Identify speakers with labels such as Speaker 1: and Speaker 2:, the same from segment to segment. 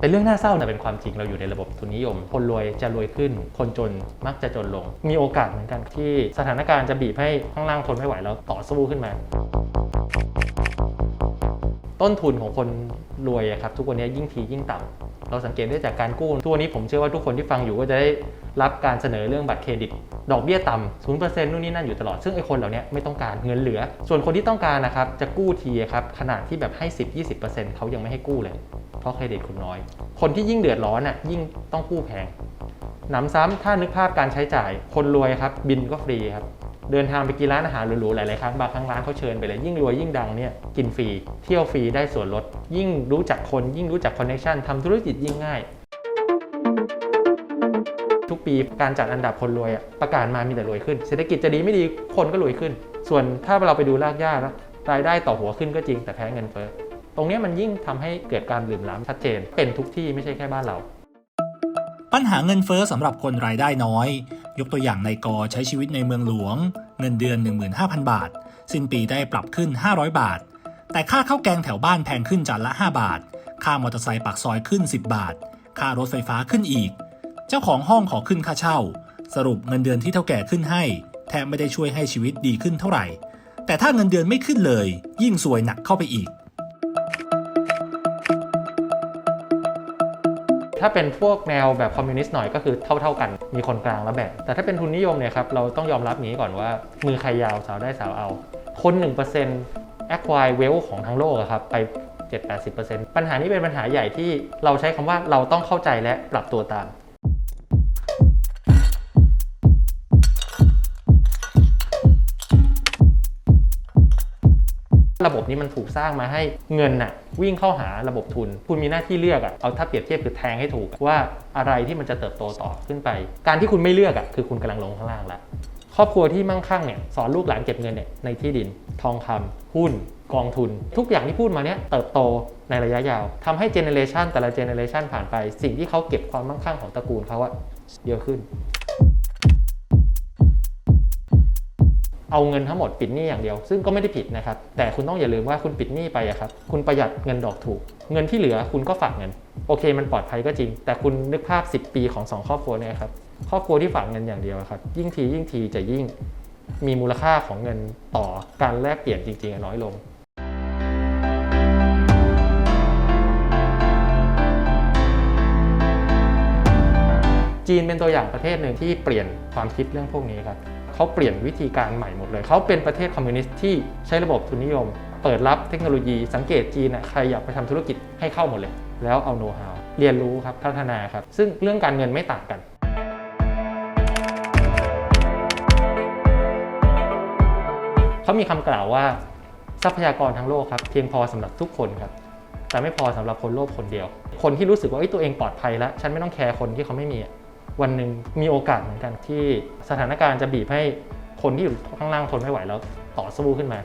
Speaker 1: เป็นเรื่องน่าเศร้าแต่เป็นความจริงเราอยู่ในระบบทุนนิยม คนรวยจะรวยขึ้น คนจนมักจะจนลง มีโอกาสเหมือนกันที่สถานการณ์จะบีบให้ข้างล่างทนไม่ไหวแล้วต่อสู้ขึ้นมา ต้นทุนของคนรวยครับทุกวันนี้ยิ่งทียิ่งต่ำเราสังเกตได้จากการกู้ทุกวันนี้ผมเชื่อว่าทุกคนที่ฟังอยู่ก็จะได้รับการเสนอเรื่องบัตรเครดิต ดอกเบี้ยต่ำศูนย์เปอร์เซ็นต์นู่นนี่นั่นอยู่ตลอด ซึ่งไอ้คนเหล่านี้ไม่ต้องการเงินเหลือ ส่วนคนที่ต้องการนะครับจะกู้ทีครับขนาดที่แบบให้ 10-20%เขายังไม่ให้กู้เลย เพราะเครดิตคุณน้อย คนที่ยิ่งเดือดร้อนอะยิ่งต้องกู้แพงหนำซ้ำถ้านึกภาพการใช้จ่าย คนรวยครับบินก็ฟรีครับ เดินทางไปกินร้านอาหารหรูๆหลายๆครั้งบางครั้งร้านเขาเชิญไปเลยยิ่งรวยยิ่งดังเนี่ยกินฟรีเที่ยวฟรีได้ส่วนลด ยิ่งรู้จักคนยิ่งรู้จักคอนเนคชั่นทำธุรกิจยิ่งง่าย ทุกปีการจัดอันดับคนรวยประกาศมามีแต่รวยขึ้น เศรษฐกิจจะดีไม่ดีคนก็รวยขึ้น ส่วนถ้าเราไปดูรากหญ้านะรายได้ต่อหัวขึ้นก็จริงแต่แพ้เงินเฟ้อตรงนี้มันยิ่งทำให้เกิดการหลื่มล้ำชัดเจน เป็นทุกที่ไม่ใช่แค่บ้านเรา
Speaker 2: ปัญหาเงินเฟ้อสำหรับคนรายได้น้อย ยกตัวอย่างในกอใช้ชีวิตในเมืองหลวง เงินเดือน 15,000 บาท สิ้นปีได้ปรับขึ้น 500 บาท แต่ค่าข้าวแกงแถวบ้านแพงขึ้นจานละ 5 บาท ค่ามอเตอร์ไซค์ปากซอยขึ้น 10 บาท ค่ารถไฟฟ้าขึ้นอีก เจ้าของห้องขอขึ้นค่าเช่า สรุปเงินเดือนที่เท่าแก่ขึ้นให้ แทบไม่ได้ช่วยให้ชีวิตดีขึ้นเท่าไหร่ แต่ถ้าเงินเดือนไม่ขึ้นเลย ยิ่งซวยหนักเข้าไปอีก
Speaker 1: ถ้าเป็นพวกแนวแบบคอมมิวนิสต์หน่อยก็คือเท่าเท่ากัน มีคนกลางและแบ่ง แต่ถ้าเป็นทุนนิยมเนี่ยครับเราต้องยอมรับงนี้ก่อนว่ามือใครยาวสาวได้สาวเอา คน 1% acquire wealth ของทั้งโลกครับไป 7-80%ปัญหานี้เป็นปัญหาใหญ่ที่เราใช้คำว่าเราต้องเข้าใจและปรับตัวตาม ระบบนี้มันถูกสร้างมาให้เงินน่ะวิ่งเข้าหาระบบทุน คุณมีหน้าที่เลือกอะเอาถ้าเปรียบเทียบคือแทงให้ถูกว่าอะไรที่มันจะเติบโตต่อขึ้นไป การที่คุณไม่เลือกอะคือคุณกำลังลงข้างล่างล้วครอบครัวที่มั่งคั่งเนี่ยสอนลูกหลานเก็บเงินเนี่ยในที่ดิน ทองคำหุ้น กองทุน ทุกอย่างที่พูดมาเนี่ยเติบโตในระยะยาวทำให้เจเนเรชันแต่ละเจเนเรชันผ่านไป สิ่งที่เขาเก็บความมั่งคั่งของตระกูลเขาอะเยอะขึ้น เอาเงินทั้งหมดปิดหนี้อย่างเดียว ซึ่งก็ไม่ได้ผิดนะครับ แต่คุณต้องอย่าลืมว่าคุณปิดหนี้ไปอะครับคุณประหยัดเงินดอกถูก เงินที่เหลือคุณก็ฝากเงิน โอเค มันปลอดภัยก็จริง แต่คุณนึกภาพ 10 ปีของ 2 ครอบครัวเนี่ยครับครอบครัวที่ฝากเงินอย่างเดียวครับยิ่งทียิ่งทีจะยิ่งมีมูลค่าของเงินต่อการแลกเปลี่ยนจริงๆน้อยลงจีนเป็นตัวอย่างประเทศหนึ่งที่เปลี่ยนความคิดเรื่องพวกนี้ครับ เขาเปลี่ยนวิธีการใหม่หมดเลย เขาเป็นประเทศคอมมิวนิสต์ที่ใช้ระบบทุนนิยม เปิดรับเทคโนโลยีสังเกตจีนนะใครอยากไปทำธุรกิจให้เข้าหมดเลย แล้วเอาโน้ตฮาวเรียนรู้ครับพัฒนาครับ ซึ่งเรื่องการเงินไม่ต่างกันเขามีคำกล่าวว่าทรัพยากรทั้งโลกครับเพียงพอสำหรับทุกคนครับแต่ไม่พอสำหรับคนโลภคนเดียว คนที่รู้สึกว่าเอ้ตัวเองปลอดภัยแล้ว ฉันไม่ต้องแคร์คนที่เขาไม่มี วันหนึ่งมีโอกาสเหมือนกันที่สถานการณ์จะบีบให้คนที่อยู่ข้างล่างทนไม่ไหวแล้วต่อสู้ขึ้นมา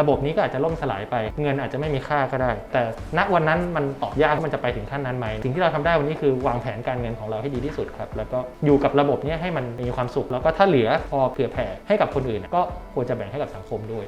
Speaker 1: ระบบนี้ก็อาจจะล่มสลายไป เงินอาจจะไม่มีค่าก็ได้ แต่ณวันนั้นมันตอบยากว่ามันจะไปถึงขั้นนั้นไหมสิ่งที่เราทำได้วันนี้คือวางแผนการเงินของเราให้ดีที่สุดครับ แล้วก็อยู่กับระบบนี้ให้มันมีความสุข แล้วก็ถ้าเหลือพอเผื่อแผ่ให้กับคนอื่น ก็ควรจะแบ่งให้กับสังคมด้วย